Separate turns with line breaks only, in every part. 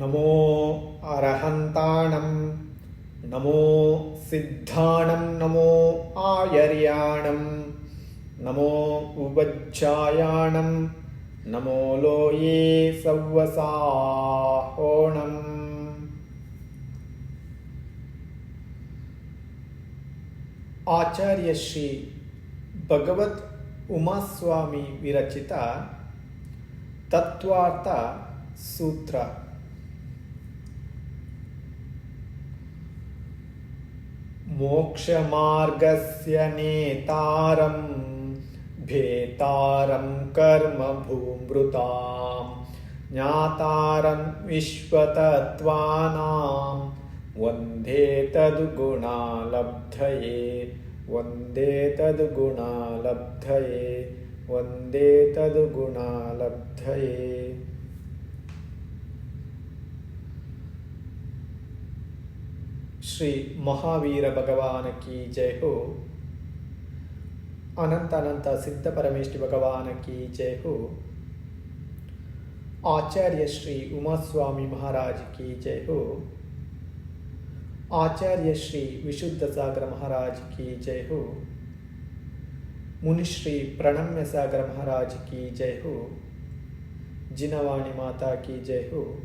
नमो अर्हन्ताणं नमो सिद्धाणं नमो आयर्याणं नमो उब्यायाणं नमो लोये सव्वसाहोणम् आचार्यश्री भगवत् उमास्वामी विरचित तत्त्वार्ता मोक्षमार्गस्य नेतारं भेतारं कर्मभूमृतां ज्ञातारं विश्वतत्त्वानां वंदे तद्गुणालब्धये वंदे तद्गुणालब्धये वंदे तद्गुणालब्धये। श्री महावीर भगवान की जय हो। अनंत अनंत सिद्ध परमेष्टि भगवान की जय हो। आचार्य श्री उमास्वामी महाराज की जय हो। आचार्य श्री विशुद्ध सागर महाराज की जय हो। मुनिश्री प्रणम्य सागर महाराज की जय हो। जिनवाणी माता की जय हो।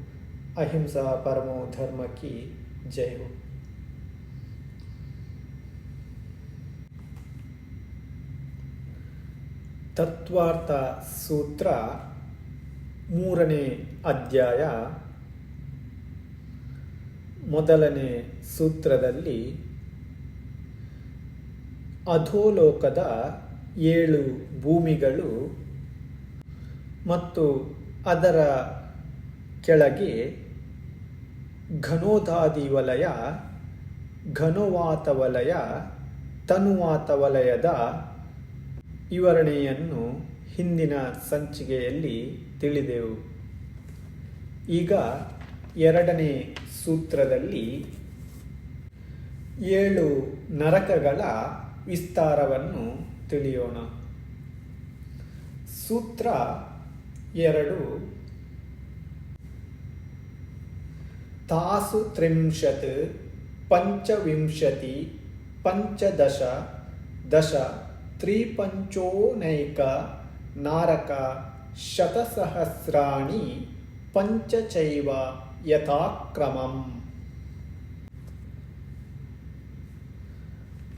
अहिंसा परमो धर्म की जय हो। ತತ್ವಾರ್ಥ ಸೂತ್ರ ಮೂರನೇ ಅಧ್ಯಾಯ ಮೊದಲನೇ ಸೂತ್ರದಲ್ಲಿ ಅಧೋಲೋಕದ ಏಳು ಭೂಮಿಗಳು ಮತ್ತು ಅದರ ಕೆಳಗೆ ಘನೋದಾದಿ ವಲಯ, ಘನವಾತ ವಲಯ, ತನುವಾತ ವಲಯದ ವಿವರಣೆಯನ್ನು ಹಿಂದಿನ ಸಂಚಿಕೆಯಲ್ಲಿ ತಿಳಿದೆವು. ಈಗ ಎರಡನೇ ಸೂತ್ರದಲ್ಲಿ ಏಳು ನರಕಗಳ ವಿಸ್ತಾರವನ್ನು ತಿಳಿಯೋಣ. ಸೂತ್ರ ಎರಡು. ತಾಸು ತ್ರಿಂಶತ್, ಪಂಚವಿಂಶತಿ, ಪಂಚದಶ, ದಶ. ತ್ರಿಪಂಚೋನೈಕ ನಾರಕ ಶತಸಹಸ್ರಾಣಿ ಪಂಚಚೈವ ಯಥಾಕ್ರಮಂ.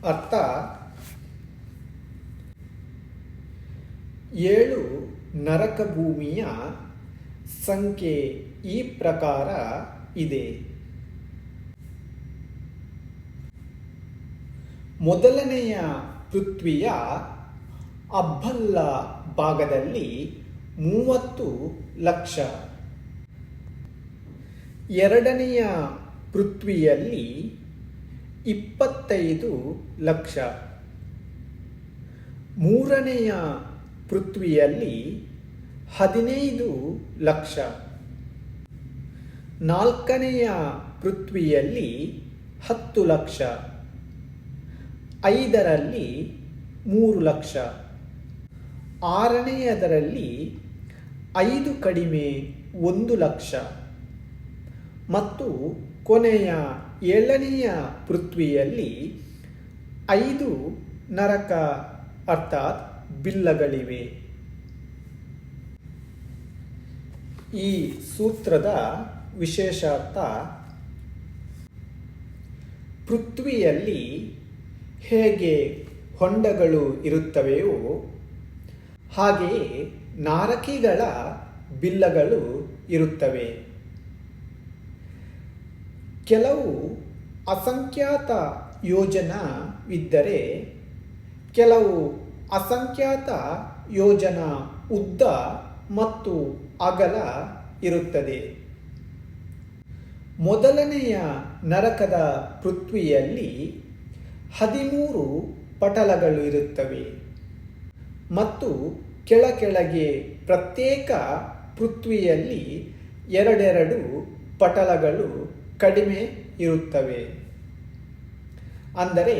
ಅರ್ಥ? ಏಳು ನರಕ ಭೂಮಿಯ ಸಂಖ್ಯೆ ಈ ಪ್ರಕಾರ ಇದೆ. ಮೊದಲನೆಯ ಪೃಥ್ವಿಯ ಅಬ್ಬಲ್ಲ ಭಾಗದಲ್ಲಿ ಮೂವತ್ತು ಲಕ್ಷ. ಎರಡನೆಯ ಪೃಥ್ವಿಯಲ್ಲಿ ಇಪ್ಪತ್ತೈದು ಲಕ್ಷ. ಮೂರನೆಯ ಪೃಥ್ವಿಯಲ್ಲಿ ಹದಿನೈದು ಲಕ್ಷ. ನಾಲ್ಕನೆಯ ಪೃಥ್ವಿಯಲ್ಲಿ ಹತ್ತು ಲಕ್ಷ. ಐದರಲ್ಲಿ ಮೂರು ಲಕ್ಷ. ಆರನೆಯದರಲ್ಲಿ ಐದು ಕಡಿಮೆ ಒಂದು ಲಕ್ಷ. ಮತ್ತು ಕೊನೆಯ ಏಳನೆಯ ಪೃಥ್ವಿಯಲ್ಲಿ ಐದು ನರಕ ಅರ್ಥಾತ್ ಬಿಲ್ಲಗಳಿವೆ. ಈ ಸೂತ್ರದ ವಿಶೇಷಾರ್ಥ ಪೃಥ್ವಿಯಲ್ಲಿ ಹೇಗೆ ಹೊಂಡಗಳು ಇರುತ್ತವೆಯೋ, ಹಾಗೆಯೇ ನಾರಕಿಗಳ ಬಿಲ್ಲಗಳು ಇರುತ್ತವೆ. ಕೆಲವು ಅಸಂಖ್ಯಾತ ಯೋಜನವಿದ್ದರೆ ಕೆಲವು ಅಸಂಖ್ಯಾತ ಯೋಜನ ಉದ್ದ ಮತ್ತು ಅಗಲ ಇರುತ್ತದೆ. ಮೊದಲನೆಯ ನರಕದ ಪೃಥ್ವಿಯಲ್ಲಿ ಹದಿಮೂರು ಪಟಲಗಳು ಇರುತ್ತವೆ. ಮತ್ತು ಕೆಳ ಕೆಳಗೆ ಪ್ರತ್ಯೇಕ ಪೃಥ್ವಿಯಲ್ಲಿ ಎರಡೆರಡು ಪಟಲಗಳು ಕಡಿಮೆ ಇರುತ್ತವೆ. ಅಂದರೆ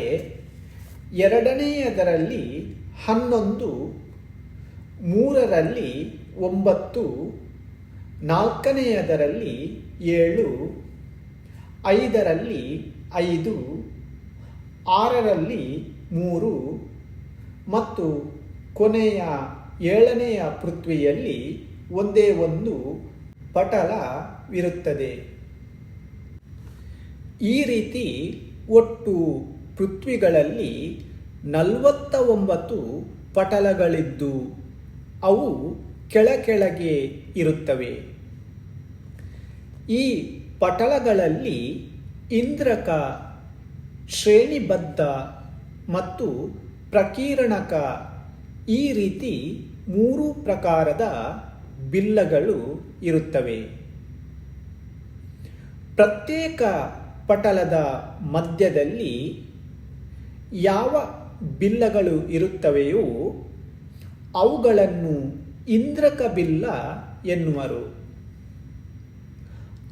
ಎರಡನೆಯದರಲ್ಲಿ ಹನ್ನೊಂದು, ಮೂರರಲ್ಲಿ ಒಂಬತ್ತು, ನಾಲ್ಕನೆಯದರಲ್ಲಿ ಏಳು, ಐದರಲ್ಲಿ ಐದು ಆರರಲ್ಲಿ ಮೂರು ಮತ್ತು ಕೊನೆಯ ಏಳನೆಯ ಪೃಥ್ವಿಯಲ್ಲಿ ಒಂದೇ ಒಂದು ಪಟಲವಿರುತ್ತದೆ. ಈ ರೀತಿ ಒಟ್ಟು ಪೃಥ್ವಿಗಳಲ್ಲಿ ನಲವತ್ತ ಒಂಬತ್ತು ಪಟಲಗಳಿದ್ದು ಅವು ಕೆಳಕೆಳಗೆ ಇರುತ್ತವೆ. ಈ ಪಟಲಗಳಲ್ಲಿ ಇಂದ್ರಕ ಶ್ರೇಣಿಬದ್ಧ ಮತ್ತು ಪ್ರಕೀರ್ಣಕ ಈ ರೀತಿ ಮೂರು ಪ್ರಕಾರದ ಬಿಲ್ಲಗಳು ಇರುತ್ತವೆ. ಪ್ರತ್ಯೇಕ ಪಟಲದ ಮಧ್ಯದಲ್ಲಿ ಯಾವ ಬಿಲ್ಲಗಳು ಇರುತ್ತವೆಯೋ ಅವುಗಳನ್ನು ಇಂದ್ರಕ ಬಿಲ್ಲ ಎನ್ನುವರು.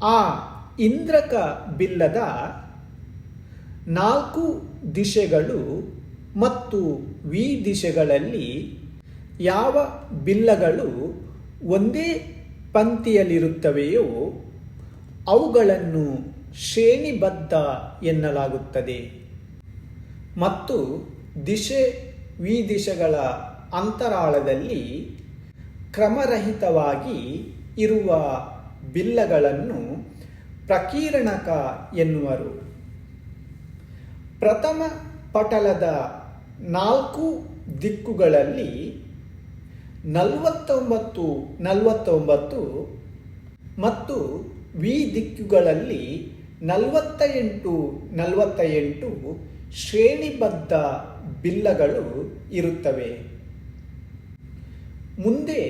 ಆ ಇಂದ್ರಕ ಬಿಲ್ಲದ ನಾಲ್ಕು ದಿಶೆಗಳು ಮತ್ತು ವಿ ದಿಶೆಗಳಲ್ಲಿ ಯಾವ ಬಿಲ್ಲಗಳು ಒಂದೇ ಪಂಕ್ತಿಯಲ್ಲಿರುತ್ತವೆಯೋ ಅವುಗಳನ್ನು ಶ್ರೇಣಿಬದ್ಧ ಎನ್ನಲಾಗುತ್ತದೆ. ಮತ್ತು ದಿಶೆ ವಿ ದಿಶೆಗಳ ಅಂತರಾಳದಲ್ಲಿ ಕ್ರಮರಹಿತವಾಗಿ ಇರುವ ಬಿಲ್ಲಗಳನ್ನು ಪ್ರಕೀರ್ಣಕ ಎನ್ನುವರು. ಪ್ರಥಮ ಪಟಲದ ನಾಲ್ಕು ದಿಕ್ಕುಗಳಲ್ಲಿ ನಲವತ್ತೊಂಬತ್ತು ನಲವತ್ತೊಂಬತ್ತು ಮತ್ತು ವಿ ದಿಕ್ಕುಗಳಲ್ಲಿ ನಲವತ್ತ ಎಂಟು ನಲವತ್ತ ಎಂಟು ಶ್ರೇಣಿಬದ್ಧ ಬಿಲ್ಲಗಳು ಇರುತ್ತವೆ. ಮುಂದೆ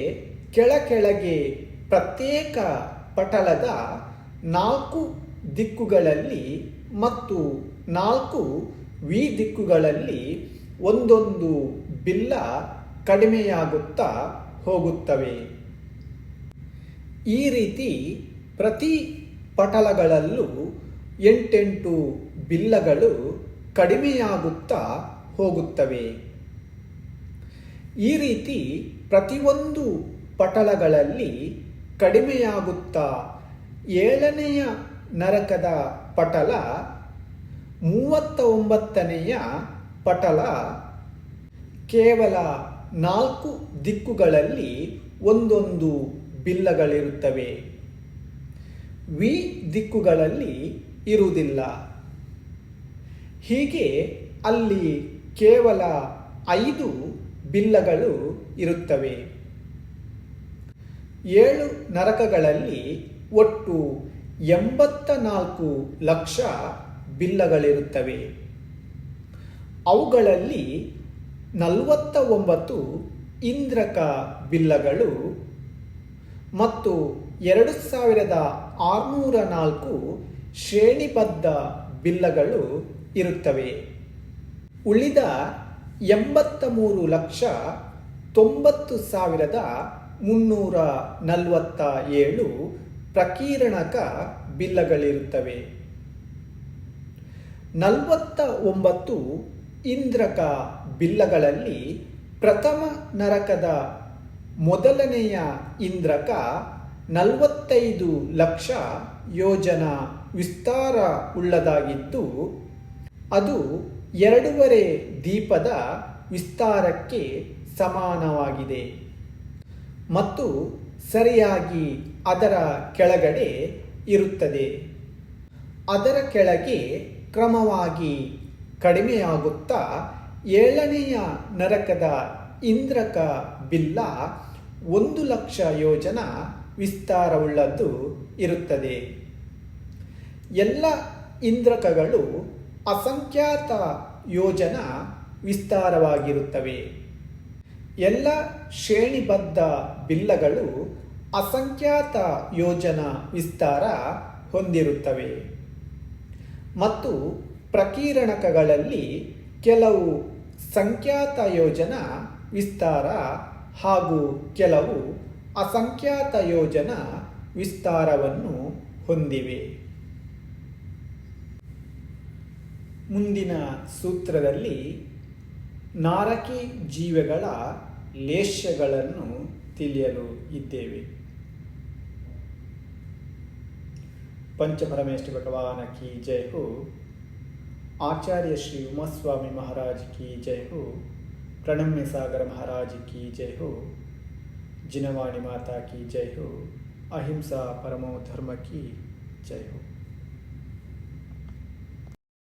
ಕೆಳಕೆಳಗೆ ಪ್ರತ್ಯೇಕ ಪಟಲದ ನಾಲ್ಕು ದಿಕ್ಕುಗಳಲ್ಲಿ ಮತ್ತು ನಾಲ್ಕು ವಿ ದಿಕ್ಕುಗಳಲ್ಲಿ ಒಂದೊಂದು ಬಿಲ್ಲ ಕಡಿಮೆಯಾಗುತ್ತಾ ಹೋಗುತ್ತವೆ. ಈ ರೀತಿ ಪ್ರತಿ ಪಟಲಗಳಲ್ಲೂ ಎಂಟೆಂಟು ಬಿಲ್ಲಗಳು ಕಡಿಮೆಯಾಗುತ್ತಾ ಹೋಗುತ್ತವೆ. ಈ ರೀತಿ ಪ್ರತಿಯೊಂದು ಪಟಲಗಳಲ್ಲಿ ಕಡಿಮೆಯಾಗುತ್ತಾ ಏಳನೆಯ ನರಕದ ಪಟಲ ಮೂವತ್ತ ಒಂಬತ್ತನೆಯ ಪಟಲ ಕೇವಲ ನಾಲ್ಕು ದಿಕ್ಕುಗಳಲ್ಲಿ ಒಂದೊಂದು ಬಿಲ್ಲಗಳಿರುತ್ತವೆ. ವಿ ದಿಕ್ಕುಗಳಲ್ಲಿ ಇರುವುದಿಲ್ಲ. ಹೀಗೆ ಅಲ್ಲಿ ಕೇವಲ ಐದು ಬಿಲ್ಲಗಳು ಇರುತ್ತವೆ. ಏಳು ನರಕಗಳಲ್ಲಿ ಒಟ್ಟು ಎಂಬತ್ತ ನಾಲ್ಕು ಲಕ್ಷ ಬಿಲ್ಲಗಳಿರುತ್ತವೆ. ಅವುಗಳಲ್ಲಿ ನಲವತ್ತ ಒಂಬತ್ತು ಇಂದ್ರಕ ಬಿಲ್ಲಗಳು ಮತ್ತು ಎರಡು ಸಾವಿರದ ಆರುನೂರ ನಾಲ್ಕು ಶ್ರೇಣಿಬದ್ಧ ಬಿಲ್ಲಗಳು ಇರುತ್ತವೆ. ಉಳಿದ ಎಂಬತ್ತ ಮೂರು ಲಕ್ಷ ತೊಂಬತ್ತು ಸಾವಿರದ ಮುನ್ನೂರ ನಲವತ್ತ ಏಳು ಪ್ರಕೀರ್ಣಕ ಬಿಲ್ಲಗಳಿರುತ್ತವೆ. ನಲವತ್ತ ಒಂಬತ್ತು ಇಂದ್ರಕ ಬಿಲ್ಲಗಳಲ್ಲಿ ಪ್ರಥಮ ನರಕದ ಮೊದಲನೆಯ ಇಂದ್ರಕ ನಲವತ್ತೈದು ಲಕ್ಷ ಯೋಜನ ವಿಸ್ತಾರ ಉಳ್ಳದಾಗಿದ್ದು ಅದು ಎರಡೂವರೆ ದೀಪದ ವಿಸ್ತಾರಕ್ಕೆ ಸಮಾನವಾಗಿದೆ. ಮತ್ತು ಸರಿಯಾಗಿ ಅದರ ಕೆಳಗಡೆ ಇರುತ್ತದೆ. ಅದರ ಕೆಳಗೆ ಕ್ರಮವಾಗಿ ಕಡಿಮೆಯಾಗುತ್ತಾ ಏಳನೆಯ ನರಕದ ಇಂದ್ರಕ ಬಿಲ್ಲ ಒಂದು ಲಕ್ಷ ಯೋಜನ ವಿಸ್ತಾರವುಳ್ಳದ್ದು ಇರುತ್ತದೆ. ಎಲ್ಲ ಇಂದ್ರಕಗಳು ಅಸಂಖ್ಯಾತ ಯೋಜನ ವಿಸ್ತಾರವಾಗಿರುತ್ತವೆ. ಎಲ್ಲ ಶ್ರೇಣಿಬದ್ಧ ಬಿಲ್ಲಗಳು ಅಸಂಖ್ಯಾತ ಯೋಜನ ವಿಸ್ತಾರ ಹೊಂದಿರುತ್ತವೆ. ಮತ್ತು ಪ್ರಕೀರ್ಣಕಗಳಲ್ಲಿ ಕೆಲವು ಸಂಖ್ಯಾತ ಯೋಜನ ವಿಸ್ತಾರ ಹಾಗೂ ಕೆಲವು ಅಸಂಖ್ಯಾತ ಯೋಜನ ವಿಸ್ತಾರವನ್ನು ಹೊಂದಿವೆ. ಮುಂದಿನ ಸೂತ್ರದಲ್ಲಿ ನಾರಕಿ ಜೀವಿಗಳ ಲೇಷ್ಯಗಳನ್ನು ತಿಳಿಯಲು ಇದ್ದೇವೆ. पंच परमेष्ठ भगवान की जय हो। आचार्य श्री उमास्वामी महाराज की जय हो। प्रणम्य सागर महाराज की जय हो। जिनवाणी माता की जय हो। अहिंसा परमो धर्म की जय हो।